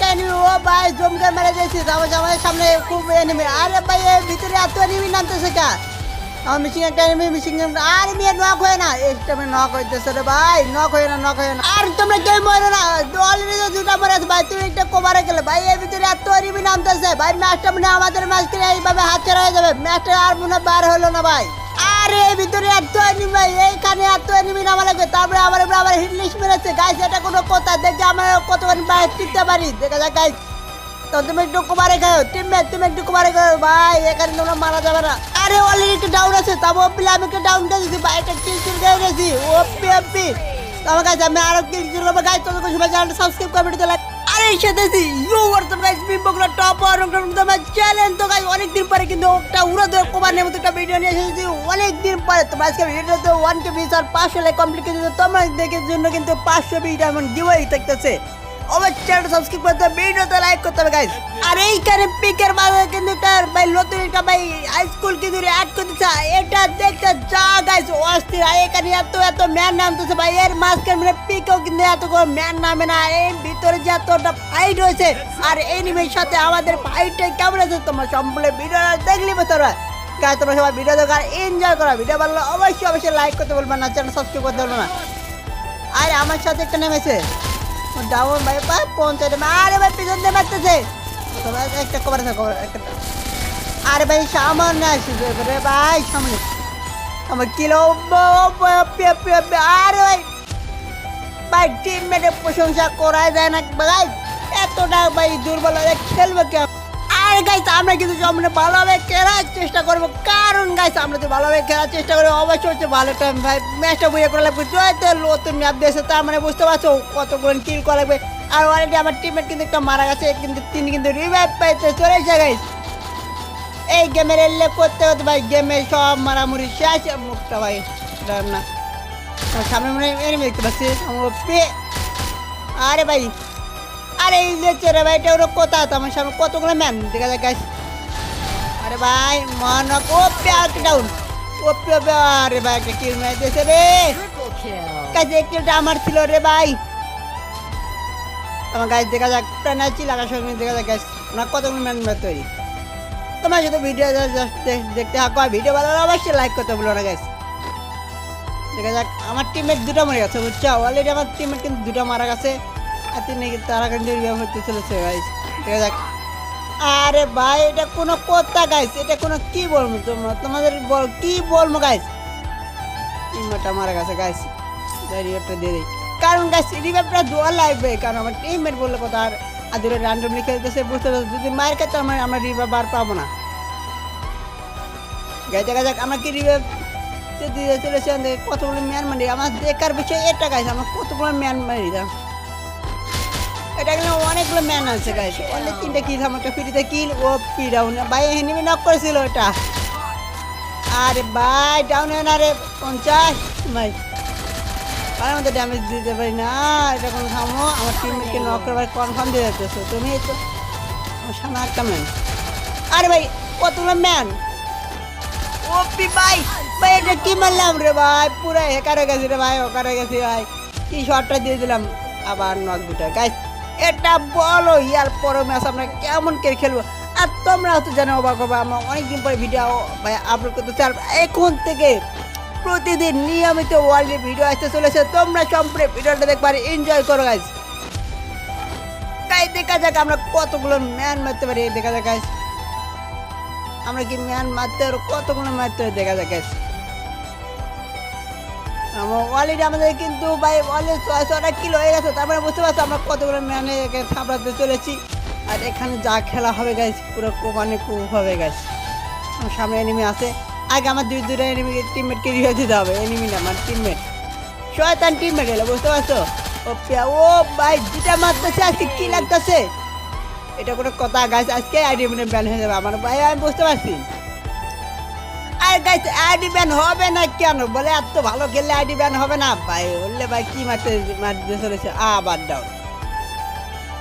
একটা ও ভাই জমকে মেরে দিয়েছি। তারপর আমাদের সামনে খুব এনিমি আরে ভাই ভিতরে এত এনিমি নামতেছে কা আমার মিশিং একটা আর মেয়ে নক হয় না। এই টাইমে নক হইতেছে রে ভাই। নক হয় না নক হয় না। আর তোমরা কেউ মরে না। অলরেডি দুটা মরে ভাই। তুমি একটা কভারে গেলে ভাই, এর ভিতরে এত এনিমি নামতেছে। ভাই ম্যাচটা মনে আমাদের ম্যাচ খেলে এইভাবে হাত হয়ে যাবে। ম্যাচটা আর মনে বার হলো না ভাই। আরে, ভিতরে এত এনিমি এইখানে এত এনিমি নামা লাগবে তারপরে আমার উপরে আবার হিটলিশ মেরেছে। গাইস এটা কোনো কথা। দেখে আমরা কতবার বাইরে টিকতে পারি। দেখা যাক গাইস তো তুমি একটু কুমারে খাও। টিমমেট তুমি একটু কুমারে খাও। ভাই, এখানে তোমরা মারা যাবে না। আরে অলরেডি একটা ডাউন আছে। তারপর পিলে আমি একটা ডাউন দিয়ে দিচ্ছি ভাই, একটা কিল চুর করে গেছি। ওপি ওপি তোমার কাছে আমি আরও কিল চুর করব। গাইস তোমাকে সবাই চ্যানেলটা সাবস্ক্রাইব লাইক আরে সাথে ইউ হোয়াটসঅ্যাপ গাইস টপ আর তোমার চ্যানেল তো গাইস অনেক দিন পরে কিন্তু একটা উড়া ধরে কোবার নেমে একটা ভিডিও নিয়ে এসেছি। অনেক দিন পরে তোমার আজকে ভিডিওতে ওয়ান কে বিশ আর পাঁচশো লাইক কমপ্লিট করে তোমার দেখে জন্য কিন্তু পাঁচশো বিশ এমন দিওয়াই থাকতেছে। অবশ্যই চ্যানেলটা সাবস্ক্রাইব করতে হবে ভিডিওতে লাইক করতে হবে গাইস আর এইখানে পিকের মাঝে কিন্তু তার ভাই নতুন একটা ভাই স্কুল কিন্তু অ্যাড এটা দেখতে যা গাইস অস্থির। এখানে এত এত ম্যান নামতেছে ভাই। এর মাঝখানে মানে পিকেও কিন্তু এত করে ম্যান নামে না। ভিতরে যে এতটা ফাইট হয়েছে। আর এনিমের সাথে আমাদের ফাইটটা কেমন আছে তোমরা সম্পূর্ণ ভিডিও দেখলি তোমরা গাইস তোমরা সবাই ভিডিও এনজয় করো। ভিডিও ভালো অবশ্যই অবশ্যই লাইক করতে বলবে না চ্যানেল সাবস্ক্রাইব করতে না। আরে আমার সাথে একটা নেমেছে ডাউন ভাই ভাই পঞ্চায়েত আরে ভাই, পিছন দিয়ে মারতেছে। একটা আছে একটা আরে ভাই সামান্য আসিস ভাই, সামনে। আমার কিলো আরে ভাই। ভাই টিম মেটে প্রশংসা করা যায় না, ভাই। এতটা ভাই দুর্বল খেলব কে আর গাইস আমরা কিন্তু সামনে ভালোভাবে খেলার চেষ্টা করব, কারণ গাইস আমরা তো ভালোভাবে খেলার চেষ্টা করি, অবশ্যই হচ্ছে ভালো টাইম ভাই ম্যাচটা বুঝে করা লাগবে। জয়তে নতুন ম্যাপ দিয়েছে, তার মানে বুঝতে পারছ কতগুলো কিল করা লাগবে। আর অলরেডি আমার টিমের কিন্তু একটা মারা গেছে, কিন্তু তিনি কিন্তু রিভাইভ পাইতে চলে এসে গাইস এই গেমের এলে করতে হতে ভাই। গেমে সব মারামুরি শেষ মুখটা, ভাই না। সামনে মনে এনিমি দেখতে পাচ্ছি আরে ভাই এই যে চেরে ওরা তো আমার সামনে কতগুলো ম্যান? দেখা যায় গাইস আরে ভাই, মন ও পে ডাউন ও আরে ভাই, একটা কিল মেরে দিয়েছে রে. কাছে কিলটা আমার ছিল রে ভাই। আমার গাছ দেখা যাক প্রাণাচি লাগার সঙ্গে দেখা যাক গাছ কতগুলো ম্যান মেরে তৈরি। তোমার সাথে ভিডিও দেখতে ভিডিও ভালো অবশ্যই লাইক করতে বলো না গাছ দেখা যাক, আমার টিমের দুটো মরে গেছে, বুঝছ? অলরেডি আমার কিন্তু দুটো মারা গেছে। আর ভাই, এটা কথা এটা কি বলব তোমরা? তোমাদের কি বলব টিমটা মারা গেছে দিয়ে কারণ রিভাইভটা দোয়া লাগবে, কারণ আমার টিমমেট বললে কথা আর বুঝতে পারছ? যদি কাছে আমার, আমরা রিভাইভ আর পাবো না। দেখা যাক, আমরা কি রিভাইভ দিয়ে চলেছে কতগুলো ম্যান মারি? আমার দেখার বিষয় এটা গাইস আমার কতগুলো ম্যান মারি এটা অনেকগুলো ম্যান আছে গাইস অনেক ও পি ডাউন ভাই নক করেছিল এটা। আরে না রে, পঞ্চাশ। দিতে পারি না থামো আমার নক করবার কনফার্ম দিয়ে তুমি আরে ভাই, কতগুলো ম্যান ভাই এটা কি মারলাম রে ভাই? পুরো হেকার গেছে রে ভাই ওকার গেছে ভাই। কি শটটা দিয়ে দিলাম। আবার নক দুটা গাইস এটা বলো, ইয়ার পরে ম্যাচ আমরা কেমন করে খেলব? আর তোমরা তো জানো, অবাক হবে, আমরা অনেকদিন পরে ভিডিও ভাই আপলোড করতে চাই। এখন থেকে প্রতিদিন নিয়মিত ওয়ার্ল্ডের ভিডিও আসতে চলেছে। তোমরা সম্পূর্ণ ভিডিওটা দেখবার এনজয় করো গাইস তাই দেখা যাক আমরা কতগুলো ম্যান মারতে পারি, দেখা যাক গাইস আমরা কি ম্যান মারতে পারো কতগুলো মারতে দেখা যাক গাইস অলরেডি আমাদের কিন্তু ভাই অলরেডি অনেক কিলো হয়ে গেছে। তারপরে বুঝতে পারছ, আমরা কতগুলো ম্যানে থাপড়াতে চলেছি। আর এখানে যা খেলা হবে গাইস পুরো কোপানে খুব হবে আমার সামনে এনিমি আছে। আগে আমার দুই দুটো এনিমি টিমমেটকে রিভিউ দিতে হবে। এনিমি না, আমার টিমমেট শয়তান টিমমেট এলো, বুঝতে পারছ? ও ও ভাই যেটা মারতেছে, আজকে কি লাগতেছে? এটা কোনো কথা গাছ আজকে আইডি মানে ব্যান হয়ে যাবে। আমার ভাই, আমি বুঝতে পারছি। আর গাইস আইডি ব্যান হবে না কেন? বলে, এত ভালো খেললে আইডি ব্যান হবে না? ভাই, বললে, ভাই, কি মারতে মারতে চলেছে? আবার দাও।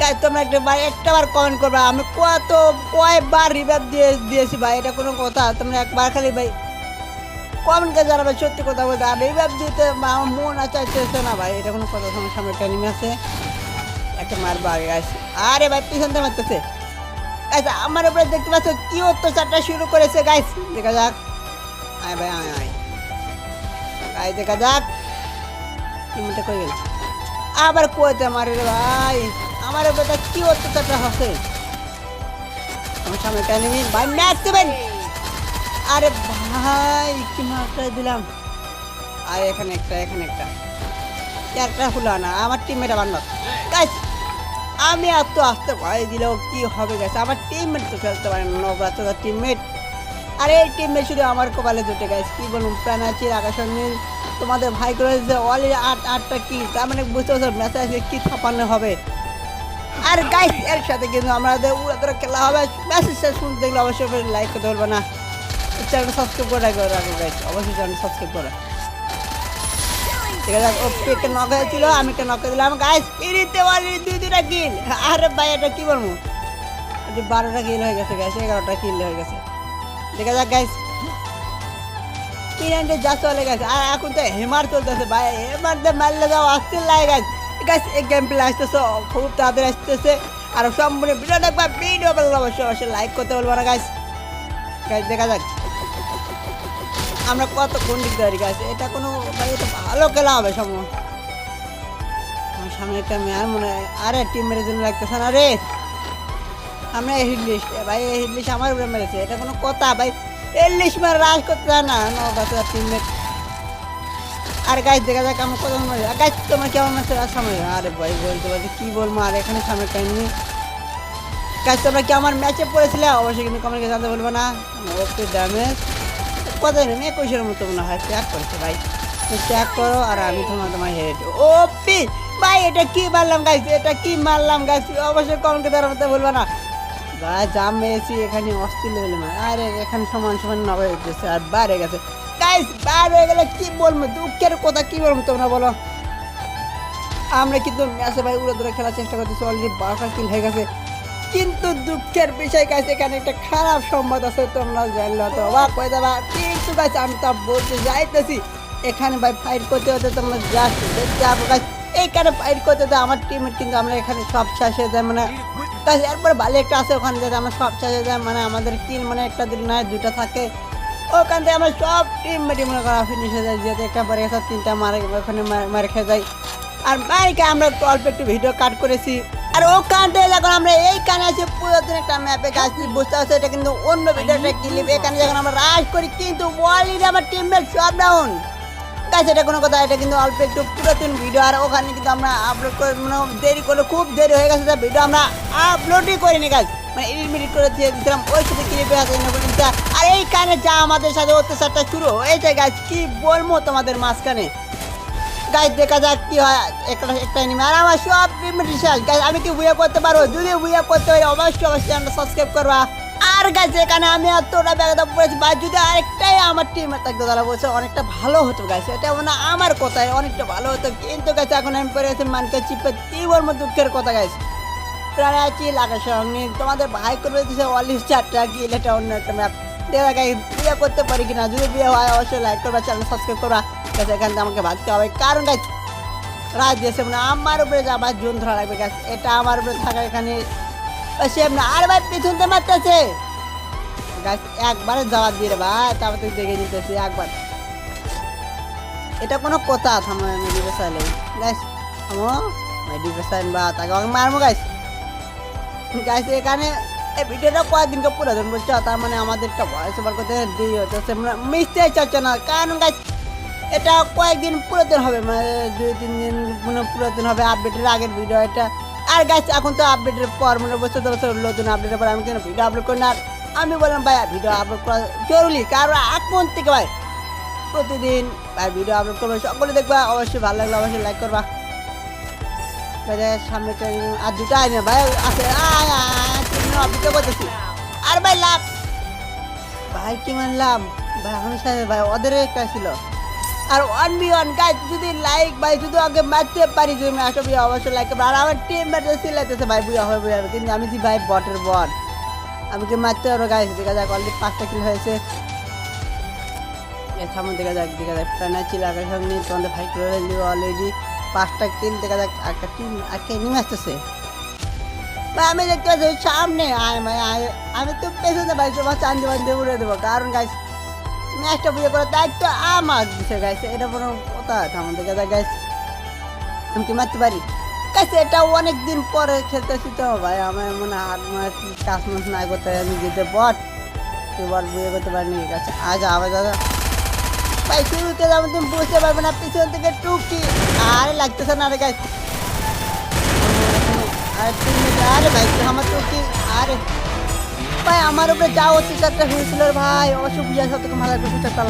গাইস তোমরা একটা ভাই, একটা বার কমেন্ট করবা। আমি কত, কয়বার রিভাইভ দিয়ে, দিয়েছি ভাই, এটা কোনো কথা। তোমরা একবার খালি ভাই কমেন্ট করে জানাবে, সত্যি কথা বলতে। আর রিভাইভ দিতে আমার মন আর চাইতেছে না ভাই, এটা কোনো কথা তোমার সামনে একটা anime আছে। একটা মারবো আগে গাছ আরে ভাই, পিছন থেকে মারতেছে। গাছ আমার উপরে দেখতে পাচ্ছ কি অত্যাচারটা শুরু করেছে গাইস দেখা যাক। আয় ভাই, আয় দেখা যাক। টিমটা কই আবার কোয়াতে মারে রে ভাই? আমার কি অত্যাচারটা হচ্ছে? ভাই, ম্যাচ দেবেন? আরে ভাই, কি মারটা দিলাম। আর এখানে একটা এখানে একটা। একটা হলো না, আমার টিমমেট আবার নক। গাইস আমি এত আসতে ভয় দিলেও কি হবে গেছে আমার টিমমেট তো খেলতে পারে না নবরাত্র টিমমেট আর এই টিমমেট শুধু আমার কপালে জুটে গেছে কি বলুন প্রাণাচির আকাশের নীল তোমাদের ভাই করে যে অলি আট, আটটা কি তার মানে বুঝতে পারছ ম্যাচে আজকে কি ছাপানো হবে। আর গাইস এর সাথে কিন্তু আমাদের উড়াদুরা খেলা হবে মেসেজটা শুনতে দেখলে অবশ্যই লাইক করতে বলব না। চ্যানেল সাবস্ক্রাইব করে রাখবে রাখো গাইস অবশ্যই চ্যানেল সাবস্ক্রাইব করে। ঠিক আছে, ও আমি একটা দিলাম। গাইস পিড়িতে ওয়ালি দুই কিল আরে ভাই, এটা কি বলব? বারোটা কিল হয়ে গেছে গাইস এগারোটা কিল হয়ে গেছে। দেখা যাক গাইস তিন যা চলে গেছে আর এখন তো হেমার চলতেছে, ভাই। হেমার দিয়ে মারলে যাও আসতে লাগে গাইস গাইস এই গেম প্লে আসতেছে, খুব তাড়াতাড়ি আসতেছে। আর সম্পূর্ণ ভিডিও দেখবা ভিডিও ভালো অবশ্যই অবশ্যই লাইক করতে বলব না গাইস গাইস দেখা যাক। আমরা কত কোন দিক দাঁড়িয়ে গেছে এটা কোনো, ভাই, এটা ভালো খেলা হবে, সম্ভব। সামনে একটা মেয়ার মনে হয়। আরে টিম মেরে জন্য লাগতেছে না রে। আমরা হিডলিশ ভাই হিডলিশ আমার উপরে মেরেছে, এটা কোনো কথা, ভাই। হিডলিশ মেরে রাজ করতে না নৌকা টিমমেট আর গাছ দেখা যাক আমরা কত মারি গাছ তোমার কেমন মারছে আর সামনে, আরে ভাই, বলতে বলতে কি বলব, আর এখানে সামনে টাইমনি গাছ তোমরা কি আমার ম্যাচে পড়েছিলে? অবশ্যই কিন্তু কমেন্ট জানতে বলব না। ওকে ড্যামেজ কত নেই একুশের মতো মনে হয় ট্যাগ করেছে ভাই। ট্যাগ করো, আর আমি তোমার তোমার হেড ও পি ভাই, এটা কি মারলাম, গাইস? এটা কি মারলাম, গাইস? অবশ্যই কমেন্ট করে মতো বলব না। ভাই জাম মেয়েছি এখানে অস্থির আরে, এখানে সমান সমান নবে গেছে আর বাইরে গেছে। গাইস হয়ে গেলে কি বলব? দুঃখের কথা কি বলব তোমরা বলো? আমরা কিন্তু ম্যাচে ভাই উড়ে খেলার চেষ্টা করতেছি অলরেডি বারোটা কিল হয়ে গেছে। কিন্তু দুঃখের বিষয় গাছ এখানে একটা খারাপ সম্বাদ আছে, তোমরা জানলে তো অবাক হয়ে যাবা। কিন্তু গাছ আমি তা বলতে যাইতেছি, এখানে ভাই ফাইট করতে হতে তোমরা যাচ্ছি পাবো গাছ এইখানে ফাইট করতে হতে আমার টিমের কিন্তু আমরা এখানে সব শেষ হয়ে যায় মানে গাছ এরপরে ভালো একটা আছে ওখানে যাতে আমরা সব হয়ে যায় মানে আমাদের কিল মানে একটা দিন নয় দুটা থাকে। ওখান থেকে আমরা সব টিম মেটি মনে করা ফিনিশ হয়ে যায়, যেহেতু একটা বারে গেছে তিনটা মারে ওখানে মার- মারে খেয়ে যায়। আর মাইকে আমরা অল্প একটু ভিডিও কাট করেছি। আর ওখান থেকে যখন আমরা এই কানে আছি পুরাতন একটা ম্যাপে কাজ বুঝতে পারছি, এটা কিন্তু অন্য ভিডিও একটা ক্লিপ এখানে যখন আমরা রাজ করি, কিন্তু অলরেডি আমার টিমমেট সব ডাউন গাছ এটা কোনো কথা, এটা কিন্তু অল্প একটু পুরাতন ভিডিও আর ওখানে কিন্তু আমরা আপলোড করে মানে দেরি করে খুব দেরি হয়ে গেছে ভিডিও আমরা আপলোডই করিনি গাছ মানে এডিট মিডিট করে দিয়ে দিয়েছিলাম ওই সাথে ক্লিপে আছে। আর এইখানে যা আমাদের সাথে অত্যাচারটা শুরু হয়েছে গাছ কি বলব তোমাদের মাঝখানে? গাছ দেখা যাক কি হয়, একটা একটা এনিমি আর আমার সব পেমেন্ট শেষ। গাইজ আমি কি বুয়া করতে পারব? যদি বুয়া করতে পারি, অবশ্যই অবশ্যই আমরা সাবস্ক্রাইব করবা। আর গাইজ এখানে আমি এতটা ব্যাগটা পড়েছি বা যদি আরেকটাই আমার টিমে থাকতো তারা বলছে অনেকটা ভালো হতো গাইজ এটা মানে আমার কথায় অনেকটা ভালো হতো। কিন্তু গাছ এখন আমি পড়ে গেছি মানকে চিপে বলব দুঃখের কথা প্রায় আছি লাগার সঙ্গে। তোমাদের ভাই করে দিচ্ছে চারটা এটা অন্য একটা ম্যাপ দেখা গাই বিয়ে করতে পারি কিনা? যদি বিয়ে হয়, অবশ্যই লাইক করবা চ্যানেল সাবস্ক্রাইব করবা। গাছ এখান থেকে আমাকে ভাবতে হবে। কারণ গাছ দিয়েছে মানে আমার উপরে যে আবার জোন ধরা লাগবে গাছ এটা আমার উপরে থাকা এখানে। সে না আর ভাই পিছনতে মারতেছে। একবারে জবাব দিয়ে ভাই, তারপর তুই দেখে দিতেছি একবার। এটা কোনো কথা, থামো মেডি বেসাইলে গাছ থামো মেডি বেসাইন বা তাকে আমাকে মারবো গাছ গাছ এখানে এই ভিডিওটা কয়েকদিনকে পুরাতন বলছো, তার মানে আমাদেরটা ভয়েস ওভার করতে দেরি হচ্ছে মিশতে চাচ্ছে না, কারণ গাছ এটা কয়েকদিন পুরাতন হবে মানে দুই, তিন দিন মানে পুরাতন হবে আপডেটের আগের ভিডিও এটা। আর গাছ এখন তো আপডেটের পর মানে বছর তো নতুন আপডেটের পর আমি কেন ভিডিও আপলোড করি না। আমি বললাম ভাই ভিডিও আপলোড করা জরুরি, কারণ এখন থেকে ভাই প্রতিদিন ভাই ভিডিও আপলোড করবে। সকলে দেখবা, অবশ্যই ভালো লাগলে অবশ্যই লাইক করবা। সামনে আর দুটো আয় না ভাই, আছে অপেক্ষা করতেছি আর ভাই, লাভ। ভাই, কি মানলাম? ভাই, আমি সাথে, ভাই, ওদের একটা ছিল। আর ওয়ান বি ওয়ান গাইজ যদি লাইক ভাই, যদি আগে মারতে পারি, যদি আমি আসবে অবশ্যই লাইক করব। আর আমার টিম ম্যাটে সিলাইতেছে, ভাই বুঝা হবে বুঝা কিন্তু আমি যে, ভাই বটের বট আমি কি মারতে পারব গাইজ দেখা যাক অলরেডি পাঁচটা কিল হয়েছে। সামনে দেখা যাক দেখা যাক প্রাণা ছিল আগে সঙ্গে তোমাদের ভাই করে দিব অলরেডি পাঁচটা কিল দেখা যাক একটা টিম আজকে নেমে আসতেছে। আমি দেখতে পাচ্ছি সামনে, আয় ভাই, আয়। আমি তো পেছনে ভাই, তোমার চান্দি বান্ধে উড়ে দেবো। কারণ গাইস ম্যাচটা বুঝে করার দায়িত্ব আমার দিছে গাইস এটা কোনো কথা থামন দেখা যাক গাইস আমি কি মারতে পারি? গাইস এটা অনেক দিন পরে খেলতেছি তো ভাই, আমার মনে হাত মার কাজ মাস না করতে আমি যেতে বল বুঝে করতে পারিনি গাছ আজ আবার দাদা ভাই, শুরুতে তুমি বুঝতে পারবে না, পিছন থেকে টুকি আরে, লাগতেছে না রে গাছ আরে, তুমি আরে ভাই আমার টুকি আরে। ভাই, আমার উপরে যা অত্যাচারটা হয়েছিল ভাই অবশ্য বুঝা সত্যি মাথা টুকি চারটা